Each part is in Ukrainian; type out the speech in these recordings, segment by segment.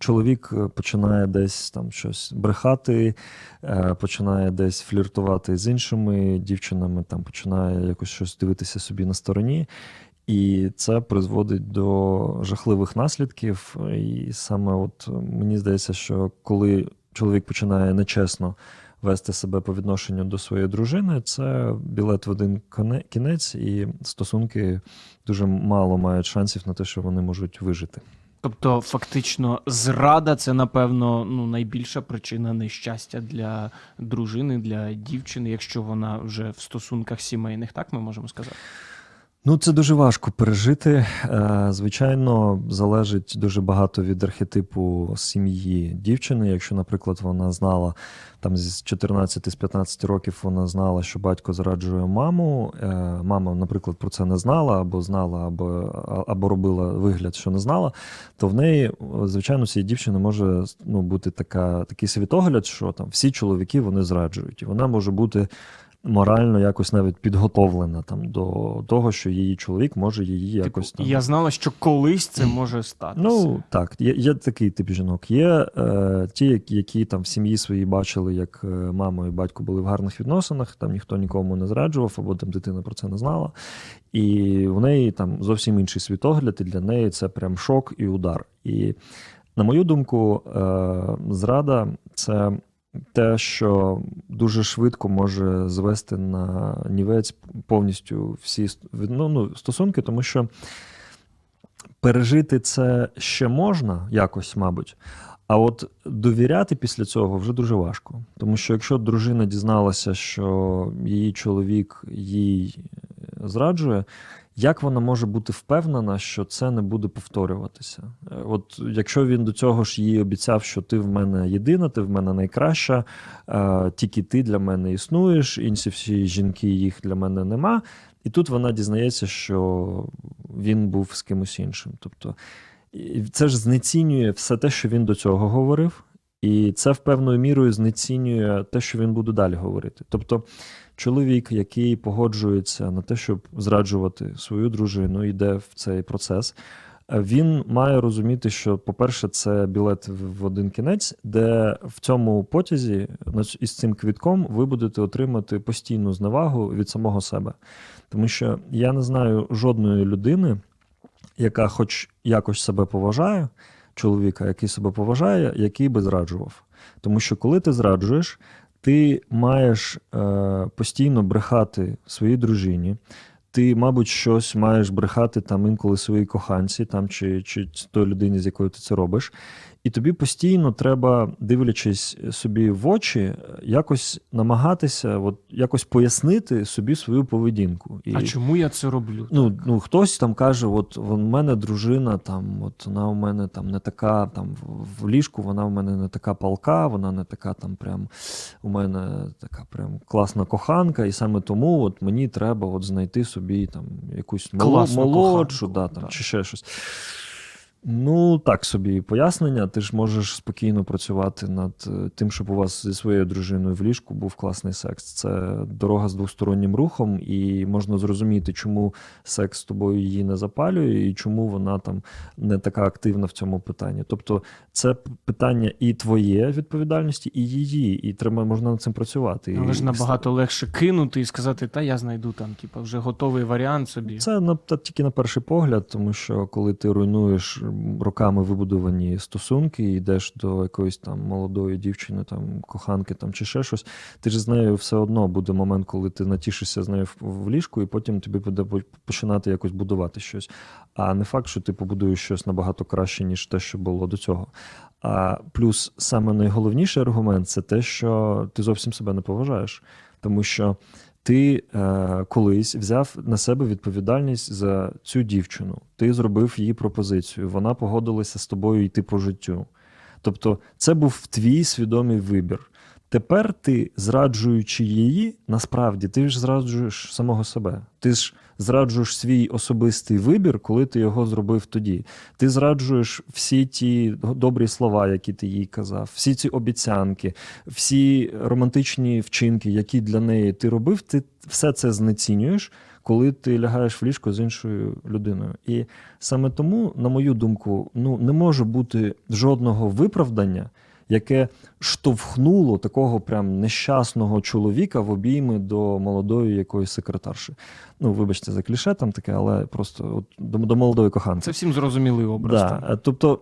чоловік е, починає десь там щось брехати, е, починає десь фліртувати з іншими дівчинами, там починає якось щось дивитися собі на стороні. І це призводить до жахливих наслідків. І саме от е, мені здається, що коли чоловік починає нечесно вести себе по відношенню до своєї дружини, це білет в один кінець, і стосунки дуже мало мають шансів на те, що вони можуть вижити. Тобто, фактично, зрада це, напевно, ну, найбільша причина нещастя для дружини, для дівчини, якщо вона вже в стосунках сімейних, так ми можемо сказати. Ну, це дуже важко пережити. Е, Звичайно, залежить дуже багато від архетипу сім'ї дівчини. Якщо, наприклад, вона знала там з 14 з 15 років, вона знала, що батько зраджує маму. е, Мама, наприклад, про це не знала, або знала, або, або робила вигляд, що не знала, то в неї, звичайно, цієї дівчини може ну, бути така, такий світогляд, що там всі чоловіки вони зраджують, і вона може бути морально якось навіть підготовлена там до того, що її чоловік може її якось Типу, там. Я знала, що колись це може статися. Ну так, є, є такий тип жінок. Є е, ті, які, які там в сім'ї своїй бачили, як е, мама і батько були в гарних відносинах, там ніхто нікому не зраджував, або там дитина про це не знала. І в неї там зовсім інший світогляд, і для неї це прям шок і удар. І на мою думку, е, зрада це те, що дуже швидко може звести на нівець повністю всі ну, ну, стосунки, тому що пережити це ще можна якось, мабуть. А от довіряти після цього вже дуже важко. Тому що якщо дружина дізналася, що її чоловік їй зраджує, як вона може бути впевнена, що це не буде повторюватися? Е, От якщо він до цього ж їй обіцяв, що ти в мене єдина, ти в мене найкраща, е, тільки ти для мене існуєш, інші всі жінки їх для мене нема. І тут вона дізнається, що він був з кимось іншим. Тобто це ж знецінює все те, що він до цього говорив, і це в певною мірою знецінює те, що він буде далі говорити. Тобто, чоловік, який погоджується на те, щоб зраджувати свою дружину, йде в цей процес. Він має розуміти, що, по-перше, це білет в один кінець, де в цьому потязі із цим квітком ви будете отримати постійну зневагу від самого себе. Тому що я не знаю жодної людини, яка хоч якось себе поважає, чоловіка, який себе поважає, який би зраджував. Тому що коли ти зраджуєш, ти маєш е, постійно брехати своїй дружині. Ти, мабуть, щось маєш брехати там інколи своїй коханці, там чи, чи той людині, з якою ти це робиш. І тобі постійно треба, дивлячись собі в очі, якось намагатися, от, якось пояснити собі свою поведінку. І... А чому я це роблю? Ну, ну хтось там каже: от в мене дружина, там, от вона у мене там не така, там в- ліжку вона в мене не така палка, вона не така там прям у мене така прям класна коханка, і саме тому от мені треба от знайти собі там якусь Класну молодшу, коханку, да, там, да. чи ще щось. Ну, так собі пояснення. Ти ж можеш спокійно працювати над е, тим, щоб у вас зі своєю дружиною в ліжку був класний секс. Це дорога з двостороннім рухом, і можна зрозуміти, чому секс з тобою її не запалює, і чому вона там не така активна в цьому питанні. Тобто, це питання і твоє відповідальності, і її, і треба можна над цим працювати. Але І ж набагато легше кинути і сказати, та я знайду там, типу, вже готовий варіант собі. Це на та, тільки на перший погляд, тому що коли ти руйнуєш роками вибудовані стосунки, і йдеш до якоїсь там молодої дівчини, там коханки там чи ще щось, ти ж з нею все одно буде момент, коли ти натішишся з нею в, ліжку, і потім тобі буде починати якось будувати щось. А не факт, що ти побудуєш щось набагато краще, ніж те, що було до цього. А плюс саме найголовніший аргумент це те, що ти зовсім себе не поважаєш, тому що ти е, колись взяв на себе відповідальність за цю дівчину. Ти зробив її пропозицію. Вона погодилася з тобою йти по життю. Тобто, це був твій свідомий вибір. Тепер ти, зраджуючи її, насправді ти ж зраджуєш самого себе. Ти ж зраджуєш свій особистий вибір, коли ти його зробив тоді. Ти зраджуєш всі ті добрі слова, які ти їй казав, всі ці обіцянки, всі романтичні вчинки, які для неї ти робив, ти все це знецінюєш, коли ти лягаєш в ліжко з іншою людиною. І саме тому, на мою думку, ну не може бути жодного виправдання, яке штовхнуло такого прям нещасного чоловіка в обійми до молодої якоїсь секретарші. Ну, вибачте за кліше там таке, але просто от до, до молодої коханки. Це всім зрозумілий образ. Да. так. е, Тобто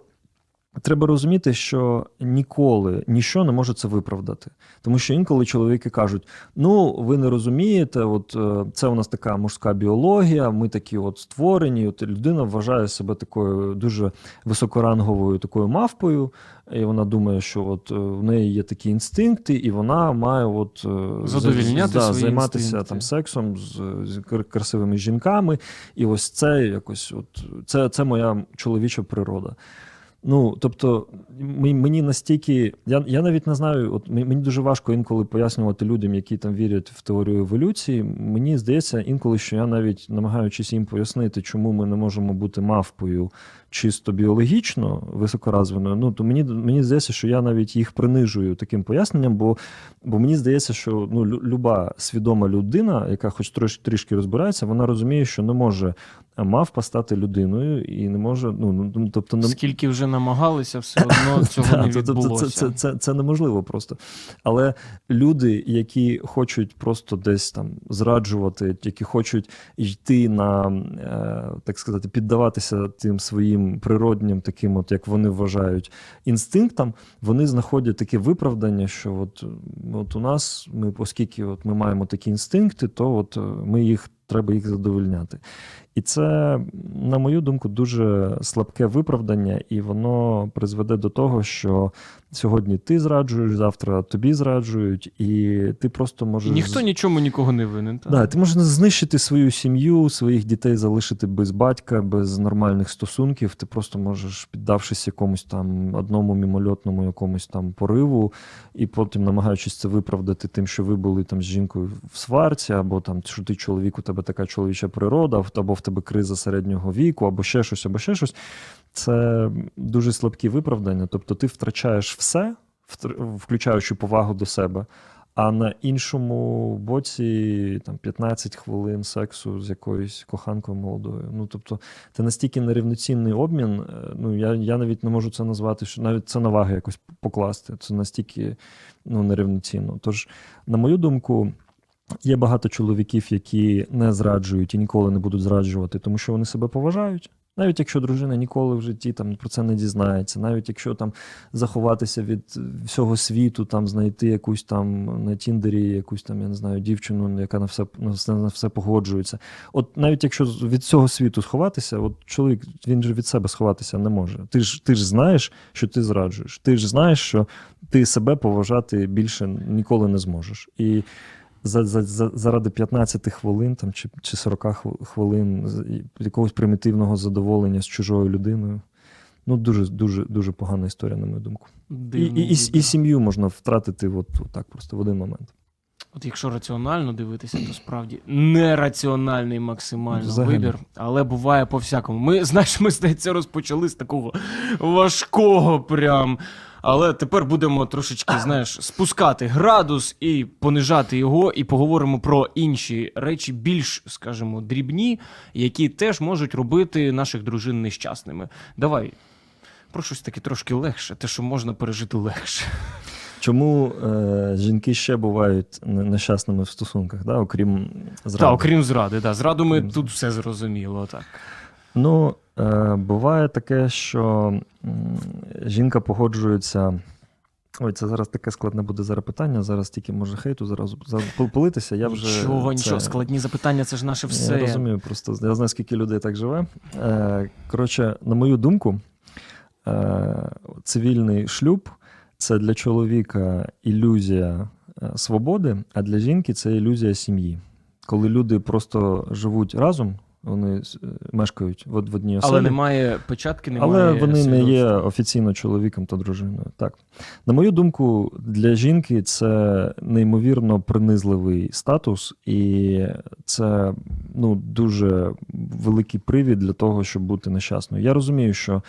треба розуміти, що ніколи ніщо не може це виправдати. Тому що інколи чоловіки кажуть: ну, ви не розумієте, от е, це у нас така мужська біологія, ми такі от створені. От людина вважає себе такою дуже високоранговою такою мавпою, і вона думає, що от е, в неї є такі інстинкти, і вона має от е, Задовільняти да, свої займатися інстинкти. там сексом з, з красивими жінками. І ось це якось, от це, це моя чоловіча природа. Ну, тобто, мені настільки. Я, я навіть не знаю, от мені дуже важко інколи пояснювати людям, які там вірять в теорію еволюції. Мені здається, інколи, що я навіть намагаючись їм пояснити, чому ми не можемо бути мавпою чисто біологічно високоразвиною, ну то мені, мені здається, що я навіть їх принижую таким поясненням, бо, бо мені здається, що ну, люба свідома людина, яка хоч трошки трішки розбирається, вона розуміє, що не може мавпа стати людиною і не може. Ну, ну тобто не Скільки вже намагалися, все одно цього не відбулося. Це, це, це, це неможливо просто. Але люди, які хочуть просто десь там зраджувати, які хочуть йти на, е, так сказати, піддаватися тим своїм природнім, таким, от як вони вважають, інстинктам, вони знаходять таке виправдання, що от, от у нас, ми, оскільки от ми маємо такі інстинкти, то от е, ми їх треба їх задовольняти. І це, на мою думку, дуже слабке виправдання, і воно призведе до того, що сьогодні ти зраджуєш, завтра тобі зраджують, і ти просто І можеш. ніхто нічому нікого не винен. так? Да, ти можеш знищити свою сім'ю, своїх дітей залишити без батька, без нормальних стосунків. Ти просто можеш, піддавшись якомусь там одному мімольотному якомусь там пориву, і потім намагаючись це виправдати тим, що ви були там з жінкою в сварці, або там що ти чоловік, у тебе така чоловіча природа, або в тебе криза середнього віку, або ще щось, або ще щось. Це дуже слабкі виправдання. Тобто ти втрачаєш все, включаючи повагу до себе. А на іншому боці там 15 хвилин сексу з якоюсь коханкою молодою. Ну тобто, це настільки нерівноцінний обмін. е, Ну я, я навіть не можу це назвати, що навіть це на ваги якось покласти. Це настільки ну, нерівноцінно. Тож, на мою думку. Є багато чоловіків, які не зраджують і ніколи не будуть зраджувати, тому що вони себе поважають. Навіть якщо дружина ніколи в житті там про це не дізнається, навіть якщо там заховатися від всього світу, там знайти якусь там на Тіндері, якусь там, я не знаю, дівчину, яка на все на все, на все погоджується. От навіть якщо від цього світу сховатися, от чоловік він же від себе сховатися не може. Ти ж ти ж знаєш, що ти зраджуєш. Ти ж знаєш, що ти себе поважати більше ніколи не зможеш. І за, за, за, заради 15 хвилин там, чи, чи 40 хвилин якогось примітивного задоволення з чужою людиною. Ну, дуже, дуже, дуже погана історія, на мою думку. І, і, і, і сім'ю можна втратити от, от так просто в один момент. От якщо раціонально дивитися, то справді нераціональний максимально Взагалі. вибір, але буває по-всякому. Ми, знаєш, ми здається, розпочали з такого важкого прям. Але тепер будемо трошечки, знаєш, спускати градус і понижати його, і поговоримо про інші речі, більш, скажімо, дрібні, які теж можуть робити наших дружин нещасними. Давай. Про щось таке трошки легше, те, що можна пережити легше. Чому е, жінки ще бувають нещасними в стосунках, да, окрім зради? Так, окрім зради, да. Зраду ми Окрім тут все зрозуміло, так. Ну, буває таке, що жінка погоджується. Ой, це зараз таке складне буде зараз питання. Зараз тільки може хейту зараз политися. Я вже нічого, це- нічого, складні запитання, це ж наше все. Я розумію, просто я знаю, скільки людей так живе. Е, коротше, на мою думку, е, цивільний шлюб це для чоловіка ілюзія е, свободи, а для жінки це ілюзія сім'ї. Коли люди просто живуть разом Вони е, мешкають в, одній оселі. Але немає печатки, немає. Але вони не є офіційно чоловіком та дружиною. Так. На мою думку, для жінки це неймовірно принизливий статус, і це ну, дуже великий привід для того, щоб бути нещасною. Я розумію, що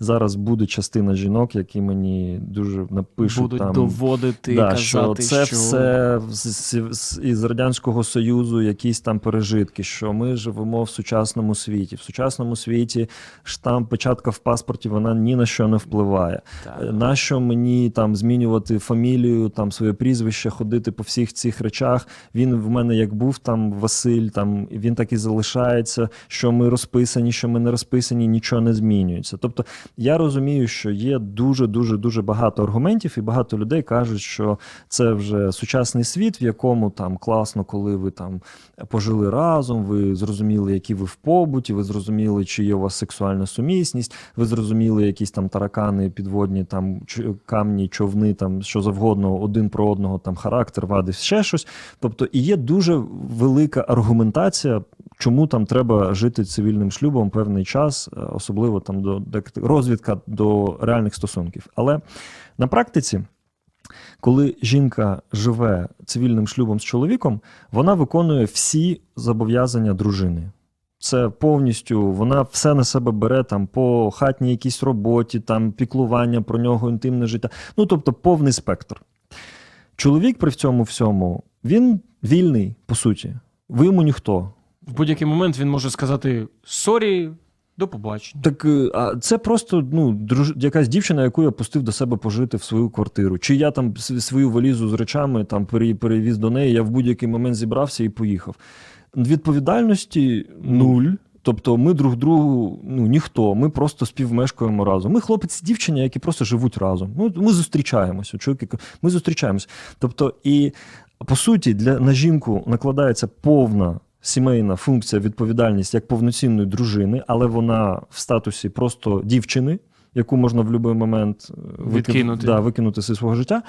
зараз буде частина жінок, які мені дуже напишуть Будуть там. доводити, Да, казати, що це що... все з, з, з- із Радянського Союзу якісь там пережитки, що ми живемо в сучасному світі. В сучасному світі штамп, печатка в паспорті, вона ні на що не впливає. Так. Е, Нащо мені там змінювати фамілію, там своє прізвище, ходити по всіх цих речах? Він в мене як був там Василь, там він так і залишається. Що ми розписані, що ми не розписані, нічого не змінюється. Тобто я розумію, що є дуже дуже дуже багато аргументів, і багато людей кажуть, що це вже сучасний світ, в якому там класно, коли ви там пожили разом, ви зрозуміли, які ви в побуті, ви зрозуміли, чи є у вас сексуальна сумісність, ви зрозуміли якісь там таракани, підводні там камні, човни, там що завгодно, один про одного, там характер, вади, ще щось. Тобто, і є дуже велика аргументація. Чому там треба жити цивільним шлюбом певний час, е, особливо там до розвідка до реальних стосунків. Але на практиці, коли жінка живе цивільним шлюбом з чоловіком, вона виконує всі зобов'язання дружини. Це повністю вона все на себе бере там по хатній якійсь роботі, там піклування про нього, інтимне життя. Ну тобто повний спектр. Чоловік при цьому всьому він вільний, по суті. Ви йому ніхто. В будь-який момент він може сказати сорі, до побачення. Так е, а це просто ну, друж... якась дівчина, яку я пустив до себе пожити в свою квартиру. Чи я там свою валізу з речами там перевіз до неї, я в будь-який момент зібрався і поїхав. Відповідальності нуль. Тобто ми друг другу ну ніхто, ми просто співмешкаємо разом. Ми хлопець і дівчина, які просто живуть разом. Ну, ми зустрічаємося. Чоловіки, ми зустрічаємося. Тобто, і по суті, для на жінку накладається повна сімейна функція, відповідальність як повноцінної дружини, але вона в статусі просто дівчини, яку можна в будь-який момент е, викину- Відкинути. Да, викинути зі свого життя.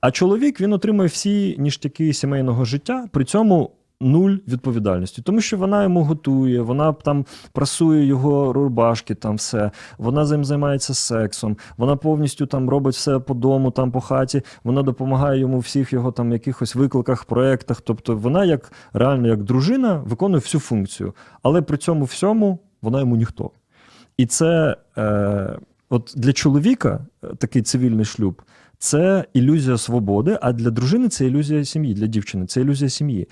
А чоловік він отримує всі ніштяки сімейного життя, при цьому нуль відповідальності, тому що вона йому готує, вона там прасує його рубашки, там все. Вона з ним займається сексом, вона повністю там робить все по дому, там по хаті. Вона допомагає йому всіх його там якихось викликах, проєктах. Тобто вона як реально як дружина виконує всю функцію, але при цьому всьому вона йому ніхто. І це е, от для чоловіка е, такий цивільний шлюб. Це ілюзія свободи, а для дружини це ілюзія сім'ї, для дівчини це ілюзія сім'ї.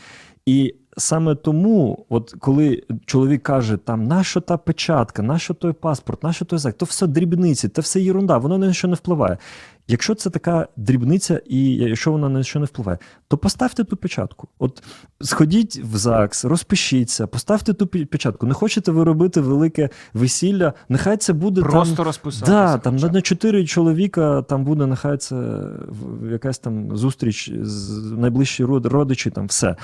І саме тому, от коли чоловік каже, там нащо та печатка, нащо той паспорт, нащо той зак, то все дрібниці, це все єрунда, воно на що не впливає. Якщо це така дрібниця, і якщо вона на що не впливає, то поставте ту печатку. От сходіть в ЗАГС, розпишіться, поставте ту печатку. Не хочете ви робити велике весілля, нехай це буде Просто там. розписатися. Да, там на, чотири чоловіка там буде, нехай це якась там зустріч з найближчі родичі, там все.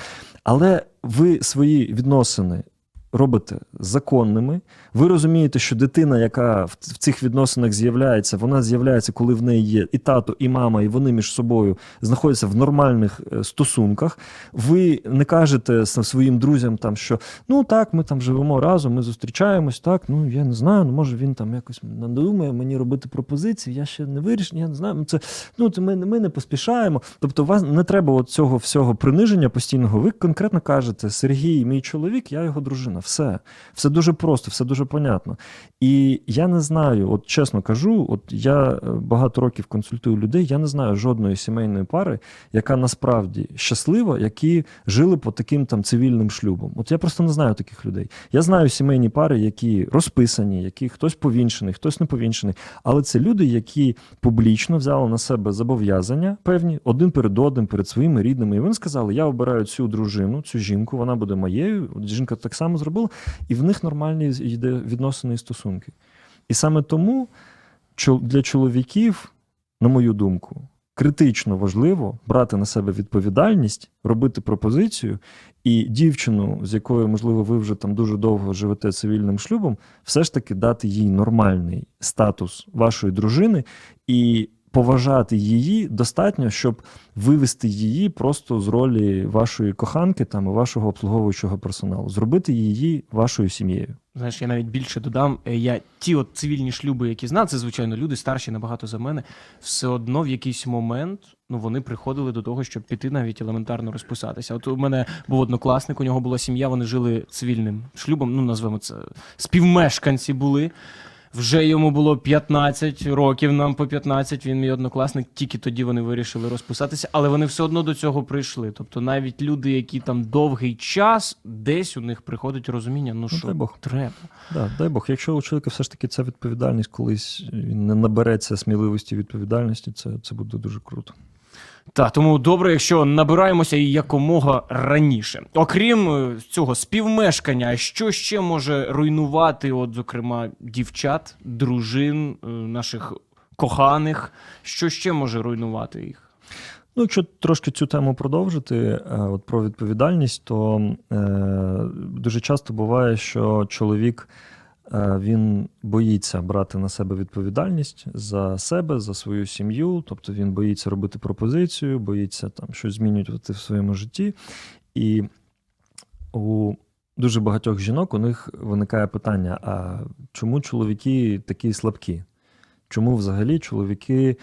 Але ви свої відносини робите законними. Ви розумієте, що дитина, яка в, цих відносинах з'являється, вона з'являється, коли в неї є і тато, і мама, і вони між собою знаходяться в нормальних е, стосунках. Ви не кажете своїм друзям, там, що ну так, ми там живемо разом, ми зустрічаємось, так, ну я не знаю, ну може він там якось надумає мені робити пропозиції, я ще не вирішив, я не знаю. Ну, це, ну, це ми, ми не поспішаємо. Тобто, вас не треба от цього всього приниження постійного. Ви конкретно кажете, Сергій, мій чоловік, я його дружина. Все. Все дуже просто, все дуже понятно. І я не знаю, от чесно кажу, от я е, багато років консультую людей, я не знаю жодної сімейної пари, яка насправді щаслива, які жили по таким там цивільним шлюбам. От я просто не знаю таких людей. Я знаю сімейні пари, які розписані, які хтось повінчений, хтось не повінчений. Але це люди, які публічно взяли на себе зобов'язання певні один перед одним, перед своїми рідними. І вони сказали: я обираю цю дружину, цю жінку, вона буде моєю. Жінка так само зробила, і в них нормальні йде відносини і стосунки. І саме тому для чоловіків, на мою думку, критично важливо брати на себе відповідальність, робити пропозицію, і дівчину, з якою, можливо, ви вже там дуже довго живете цивільним шлюбом, все ж таки дати їй нормальний статус вашої дружини і поважати її достатньо, щоб вивести її просто з ролі вашої коханки там і вашого обслуговуючого персоналу, зробити її вашою сім'єю. Знаєш, я навіть більше додам. е, Я ті от цивільні шлюби, які знав, це звичайно люди старші набагато за мене. Все одно в якийсь момент ну вони приходили до того, щоб піти навіть елементарно розписатися. От у мене був однокласник, у нього була сім'я, вони жили цивільним шлюбом. Ну назвемо це співмешканці були. Вже йому було 15 років, нам по 15, він мій однокласник, тільки тоді вони вирішили розписатися, але вони все одно до цього прийшли. Тобто навіть люди, які там довгий час, десь у них приходить розуміння, ну що дай Бог. треба. Да, дай Бог, якщо у чоловіка все ж таки ця відповідальність колись він не набереться сміливості відповідальності, це, це буде дуже круто. Так, тому добре, якщо набираємося і якомога раніше. Окрім е, цього співмешкання, що ще може руйнувати, от, зокрема, дівчат, дружин, е, наших коханих, що ще може руйнувати їх? Ну, якщо трошки цю тему продовжити, е, от про відповідальність, то е, дуже часто буває, що чоловік він боїться брати на себе відповідальність за себе, за свою сім'ю, тобто він боїться робити пропозицію, боїться там щось змінювати в своєму житті. І у дуже багатьох жінок у них виникає питання: а чому чоловіки такі слабкі? Чому взагалі чоловіки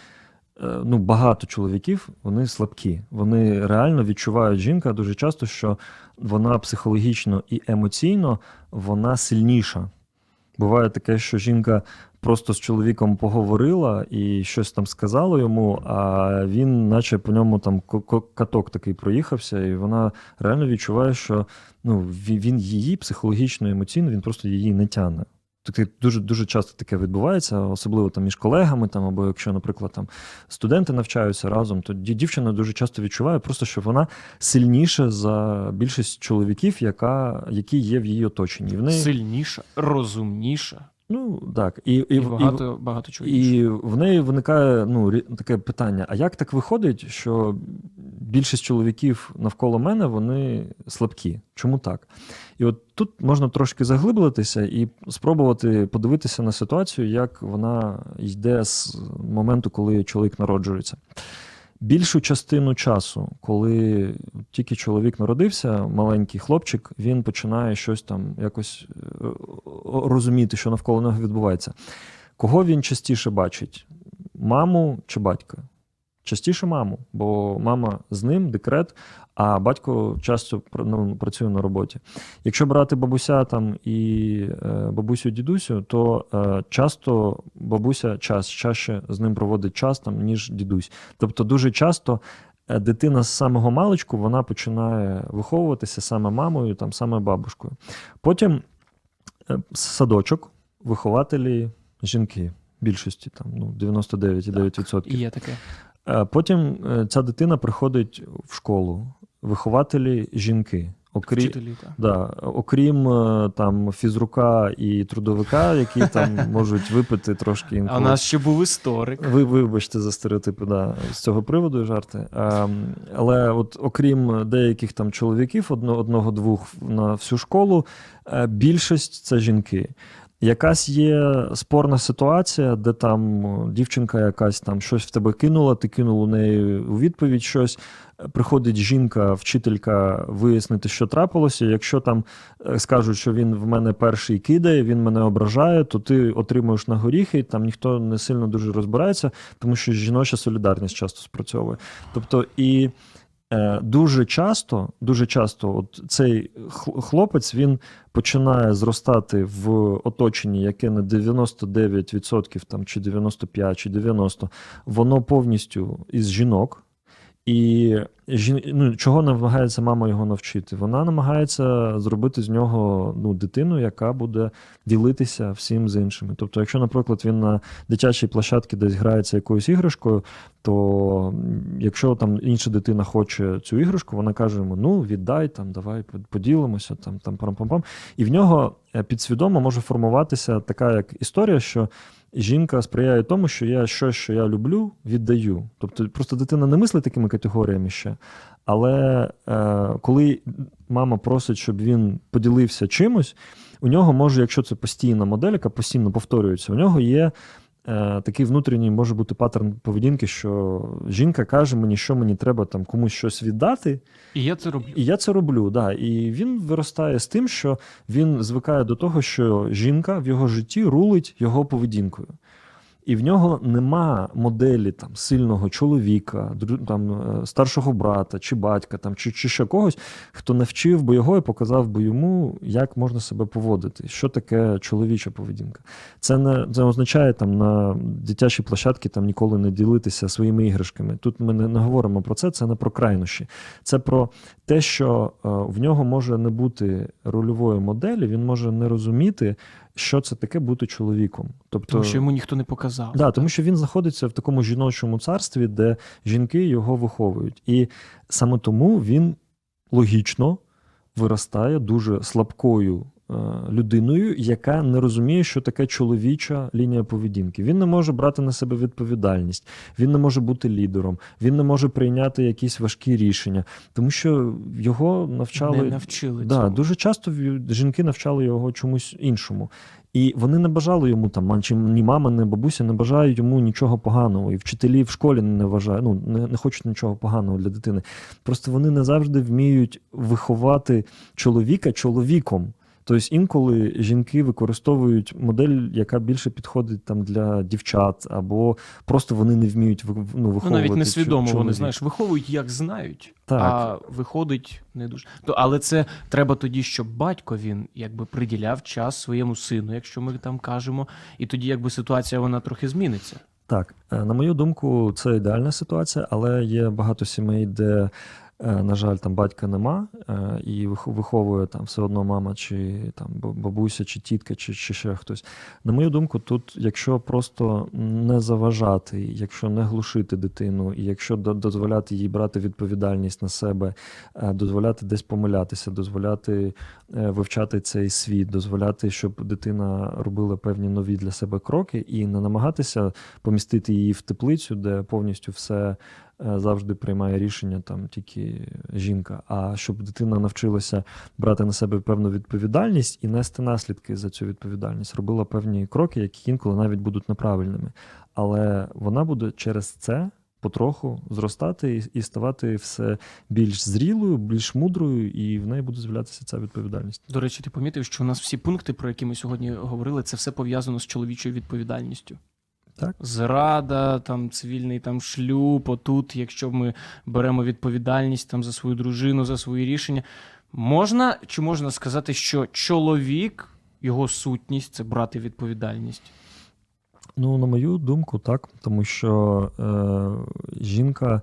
е, ну, багато чоловіків вони слабкі. Вони реально відчувають жінка дуже часто, що вона психологічно і емоційно вона сильніша. Буває таке, що жінка просто з чоловіком поговорила і щось там сказала йому, а він, наче по ньому там каток такий проїхався, і вона реально відчуває, що ну, він її психологічно, емоційно, він просто її не тягне. Таке дуже дуже часто таке відбувається, особливо там між колегами, там, або якщо, наприклад, там студенти навчаються разом, то дівчина дуже часто відчуває просто, що вона сильніша за більшість чоловіків, яка, які є в її оточенні. В неї, Сильніша, розумніша ну так, і, і, і, і, багато, багато чого і в неї виникає ну, таке питання: а як так виходить, що більшість чоловіків навколо мене вони слабкі? Чому так? І от тут можна трошки заглиблитися і спробувати подивитися на ситуацію, як вона йде з моменту, коли чоловік народжується. Більшу частину часу, коли тільки чоловік народився, маленький хлопчик, він починає щось там якось е, розуміти, що навколо нього відбувається. Кого він частіше бачить? Маму чи батька? Частіше маму, бо мама з ним, декрет, а батько часто ну, працює на роботі. Якщо брати бабуся там і е, бабусю дідусю, то е, часто бабуся час чаще з ним проводить час там, ніж дідусь. Тобто дуже часто е, дитина з самого маличку вона починає виховуватися саме мамою, там, саме бабушкою. Потім садочок, вихователі жінки. Більшості там ну 99,9%. І є таке. Е, Потім е, ця дитина приходить в школу. Вихователі жінки. Окрім, Вчителі, да, окрім е, там фізрука і трудовика, які там можуть випити трошки А у нас ще був історик. Ви вибачте за стереотипи, да, з цього приводу жарти. Ем, але от окрім деяких там чоловіків, одно, одного-двох на всю школу, е, більшість це жінки. Якась є спорна ситуація, де там дівчинка якась там щось в тебе кинула, ти кинув у неї у відповідь щось. Приходить жінка, вчителька вияснити, що трапилося. Якщо там е, скажуть, що він в мене перший кидає, він мене ображає, то ти отримуєш на горіхи, там ніхто не сильно дуже розбирається, тому що жіноча солідарність часто спрацьовує. Тобто і е, дуже часто, дуже часто, от цей хлопець він починає зростати в оточенні, яке на 99% там, чи 95, чи 90, воно повністю із жінок. І ну, чого намагається мама його навчити? Вона намагається зробити з нього ну, дитину, яка буде ділитися всім з іншими. Тобто, якщо, наприклад, він на дитячій площадці десь грається якоюсь іграшкою, то якщо там інша дитина хоче цю іграшку, вона каже йому: ну, віддай, там, давай поділимося, там, там, пам-пам-пам. І в нього е, підсвідомо може формуватися така як історія, що жінка сприяє тому, що я щось, що я люблю, віддаю. Тобто, просто дитина не мислить такими категоріями ще. Але е, коли мама просить, щоб він поділився чимось, у нього може, якщо це постійна модель, яка постійно повторюється, у нього є такий внутрішній може бути паттерн поведінки, що жінка каже мені, що мені треба там комусь щось віддати, І я це роблю. і я це роблю. Да. І він виростає з тим, що він звикає до того, що жінка в його житті рулить його поведінкою. І в нього нема моделі там сильного чоловіка, там е, старшого брата чи батька, там чи, чи ще когось, хто навчив би його і показав би йому, як можна себе поводити, що таке чоловіча поведінка. Це не це означає там на дитячій площадці там ніколи не ділитися своїми іграшками. Тут ми не, не говоримо про це, це не про крайнощі. Це про те, що е, в нього може не бути рольової моделі, він може не розуміти, що це таке бути чоловіком. Тобто, Тому що йому ніхто не показав. Да, тому що він знаходиться в такому жіночому царстві, де жінки його виховують. І саме тому він логічно виростає дуже слабкою людиною, яка не розуміє, що таке чоловіча лінія поведінки. Він не може брати на себе відповідальність, він не може бути лідером, він не може прийняти якісь важкі рішення, тому що його навчали Не навчили Да, цього. дуже часто жінки навчали його чомусь іншому. І вони не бажали йому там, ні мама, ні бабуся не бажають йому нічого поганого. І вчителі в школі не вважають, ну не, не хочуть нічого поганого для дитини. Просто вони не завжди вміють виховати чоловіка чоловіком. Тобто інколи жінки використовують модель, яка більше підходить там для дівчат, або просто вони не вміють ну, Ну, виховувати. навіть несвідомо, вони, знаєш, виховують як знають, Так. а виходить не дуже. То, але це треба тоді, щоб батько він якби приділяв час своєму сину, якщо ми там кажемо, і тоді якби ситуація вона трохи зміниться. Так, е, на мою думку, це ідеальна ситуація, але є багато сімей, де, на жаль, там батька нема, е, і вих- виховує там все одно мама, чи там бабуся, чи тітка, чи, чи ще хтось. На мою думку, тут, якщо просто не заважати, якщо не глушити дитину, і якщо до- дозволяти їй брати відповідальність на себе, е, дозволяти десь помилятися, дозволяти е, вивчати цей світ, дозволяти, щоб дитина робила певні нові для себе кроки, і не намагатися помістити її в теплицю, де повністю все е, завжди приймає рішення там тільки жінка. А щоб дитина навчилася брати на себе певну відповідальність і нести наслідки за цю відповідальність, робила певні кроки, які інколи навіть будуть неправильними. Але вона буде через це. Потроху зростати і, і ставати все більш зрілою, більш мудрою, і в неї буде з'являтися ця відповідальність. До речі, ти помітив, що у нас всі пункти, про які ми сьогодні говорили, це все пов'язано з чоловічою відповідальністю. Так. Зрада, там цивільний там шлюб, отут, якщо ми беремо відповідальність там за свою дружину, за свої рішення. Можна чи можна сказати, що чоловік, його сутність це брати відповідальність? Ну, на мою думку, так. Тому що е, жінка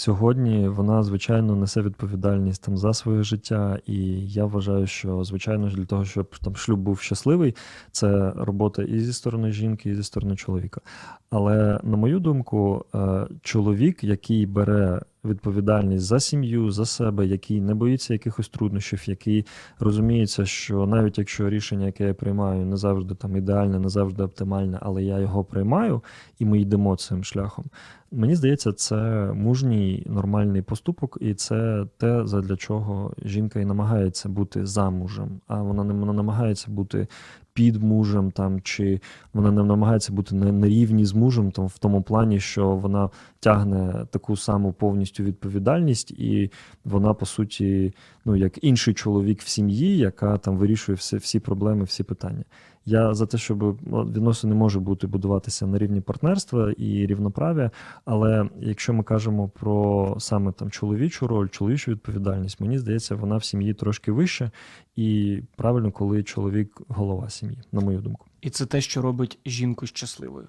сьогодні, вона, звичайно, несе відповідальність там за своє життя. І я вважаю, що, звичайно, для того, щоб там шлюб був щасливий, це робота і зі сторони жінки, і зі сторони чоловіка. Але, на мою думку, е, чоловік, який бере відповідальність за сім'ю, за себе, який не боїться якихось труднощів, який розуміється, що навіть якщо рішення, яке я приймаю, не завжди там ідеальне, не завжди оптимальне, але я його приймаю, і ми йдемо цим шляхом. Мені здається, це мужній нормальний поступок, і це те, задля чого жінка і намагається бути за мужем, а вона не вона намагається бути під мужем, там чи вона не намагається бути на, на рівні з мужем, там в тому плані, що вона тягне таку саму повністю відповідальність, і вона по суті, ну як інший чоловік в сім'ї, яка там вирішує всі, всі проблеми, всі питання. Я за те, щоб відносини може бути будуватися на рівні партнерства і рівноправ'я. Але якщо ми кажемо про саме там чоловічу роль, чоловічу відповідальність, мені здається, вона в сім'ї трошки вища, і правильно, коли чоловік голова сім'ї, на мою думку. І це те, що робить жінку щасливою.